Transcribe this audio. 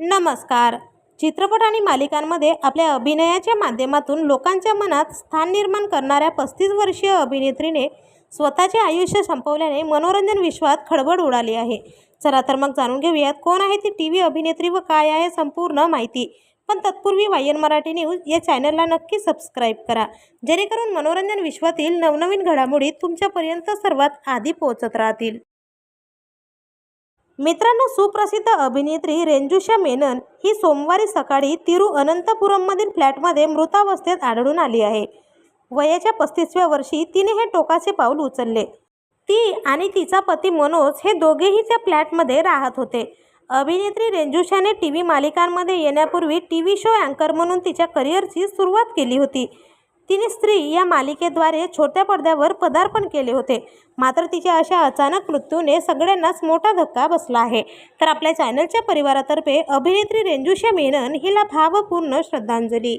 नमस्कार. चित्रपट आणि मालिकांमध्ये आपल्या अभिनयाच्या माध्यमातून लोकांच्या मनात स्थान निर्माण करणाऱ्या पस्तीस वर्षीय अभिनेत्रीने स्वतःचे आयुष्य संपवल्याने मनोरंजन विश्वात खळबळ उडाली आहे. चला तर मग जाणून घेऊयात कोण आहे ती टी व्ही अभिनेत्री व काय आहे संपूर्ण माहिती. पण तत्पूर्वी वायन मराठी न्यूज या चॅनलला नक्की सबस्क्राईब करा. जेणेकरून मनोरंजन विश्वातील नवनवीन घडामोडी तुमच्यापर्यंत सर्वात आधी पोहोचत राहतील. मित्रांनो सुप्रसिद्ध अभिनेत्री रेंजुषा मेनन ही सोमवारी सकाळी तिरुअनंतपुरममधील फ्लॅटमध्ये मृतावस्थेत आढळून आली आहे. वयाच्या पस्तीसव्या वर्षी तिने हे टोकाचे पाऊल उचलले. ती आणि तिचा पती मनोज हे दोघेही त्या फ्लॅटमध्ये राहत होते. अभिनेत्री रेंजुषाने टी व्ही मालिकांमध्ये येण्यापूर्वी टी व्ही शो अँकर म्हणून तिच्या करिअरची सुरुवात केली होती. तिने स्त्री या मालिकेद्वारे छोट्या पडद्यावर पदार्पण केले होते. मात्र तिच्या अशा अचानक मृत्यूने सगळ्यांनाच मोठा धक्का बसला आहे. तर आपल्या चॅनलच्या परिवारातर्फे अभिनेत्री रेंजुशा मेनन हिला भावपूर्ण श्रद्धांजली.